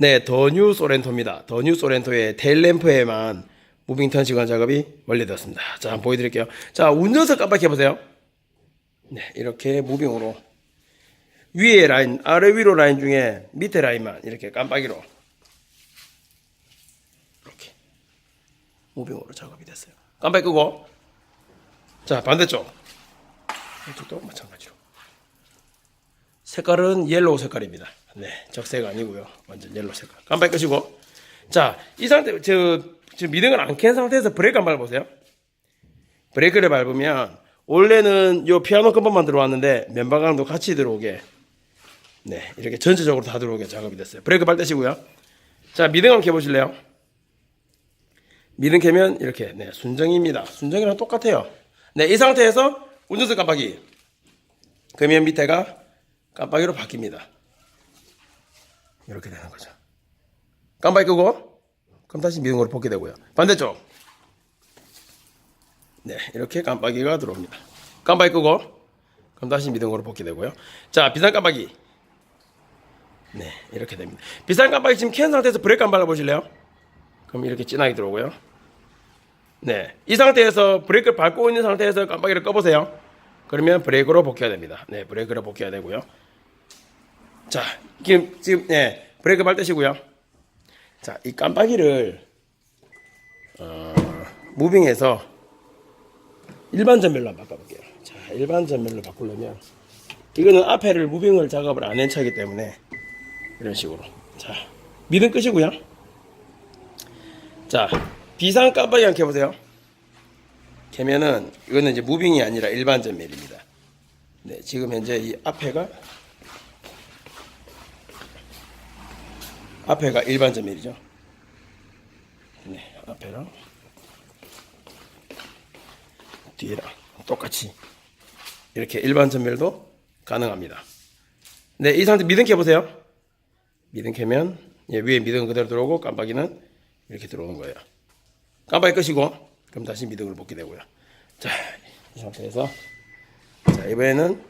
네, 더 뉴 소렌토입니다. 더 뉴 소렌토의 텔램프에만 무빙턴 시간 작업이 완료되었습니다. 자, 한번 보여드릴게요. 자, 운전석 깜빡해 보세요. 네, 이렇게 무빙으로 위에 라인, 아래 위로 라인 중에 밑에 라인만 이렇게 깜빡이로 이렇게 무빙으로 작업이 됐어요. 깜빡이 끄고 자, 반대쪽 이쪽도 마찬가지로 색깔은 옐로우 색깔입니다. 네, 적색 아니고요. 완전 옐로우 색깔. 깜빡이 끄시고. 자, 이 상태, 저, 지금 미등을 안 켠 상태에서 브레이크 한번 밟아보세요. 브레이크를 밟으면, 원래는 요 피아노 컴번만 들어왔는데, 면방감도 같이 들어오게, 네, 이렇게 전체적으로 다 들어오게 작업이 됐어요. 브레이크 밟으시고요. 자, 미등 한번 켜보실래요? 미등 켜면 이렇게, 네, 순정입니다. 순정이랑 똑같아요. 네, 이 상태에서 운전석 깜빡이. 그러면 밑에가 깜빡이로 바뀝니다. 이렇게 되는 거죠. 깜빡이 끄고 그럼 다시 미등으로 복귀 되고요. 반대쪽. 네, 이렇게 깜빡이가 들어옵니다. 깜빡이 끄고 그럼 다시 미등으로 복귀 되고요. 자, 비상 깜빡이. 네, 이렇게 됩니다. 비상 깜빡이 지금 켠 상태에서 브레이크 한번 밟아보실래요? 그럼 이렇게 진하게 들어오고요. 네, 이 상태에서 브레이크를 밟고 있는 상태에서 깜빡이를 꺼보세요. 그러면 브레이크로 복귀해야 됩니다. 네, 브레이크로 복귀해야 되고요. 자, 지금, 지금, 네, 브레이크 밟으시고요. 자, 이 깜빡이를, 어, 무빙해서 일반 전멸로 바꿔볼게요. 자, 일반 전멸로 바꾸려면, 이거는 앞에를 무빙을 작업을 안 한 차이기 때문에, 이런 식으로. 자, 미등 끄시고요. 자, 비상 깜빡이 한번 켜보세요. 켜면은, 이거는 이제 무빙이 아니라 일반 전멸입니다. 네, 지금 현재 이 앞에가 앞에가 일반 전멸이죠. 네, 앞에랑 뒤에랑 똑같이 이렇게 일반 전멸도 가능합니다. 네, 이 상태 미등 켜보세요. 미등 켜면 예, 위에 미등 그대로 들어오고 깜빡이는 이렇게 들어오는 거예요. 깜빡이 끄시고 그럼 다시 미등으로 복귀 되고요. 자, 이 상태에서 자 이번에는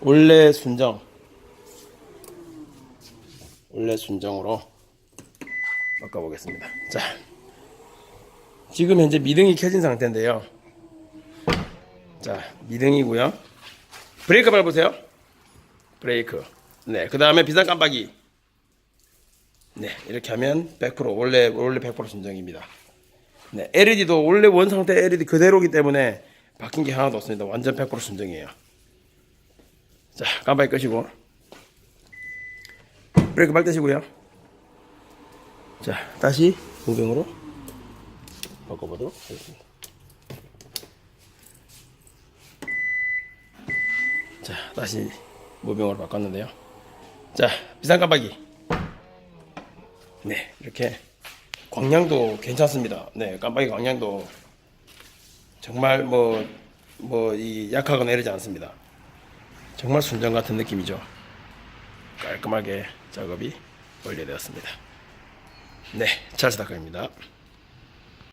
원래 순정 원래 순정으로 바꿔보겠습니다. 자, 지금 현재 미등이 켜진 상태인데요. 자, 미등이고요. 브레이크 밟으세요. 브레이크. 네, 그 다음에 비상 깜빡이. 네, 이렇게 하면 100% 원래 원래 100% 순정입니다. 네, LED도 원래 원 상태 LED 그대로기 때문에 바뀐 게 하나도 없습니다. 완전 100% 순정이에요. 자, 깜빡이 끄시고. 브레이크 밟으시고요. 자, 다시 무빙으로 바꿔보도록 하겠습니다. 자, 다시 무빙으로 바꿨는데요. 자, 비상 깜빡이. 네, 이렇게 광량도 괜찮습니다. 네, 깜빡이 광량도 정말 뭐, 뭐, 이 약하거나 이러지 않습니다. 정말 순정 같은 느낌이죠. 깔끔하게 작업이 완료되었습니다. 네, 찰스다크입니다.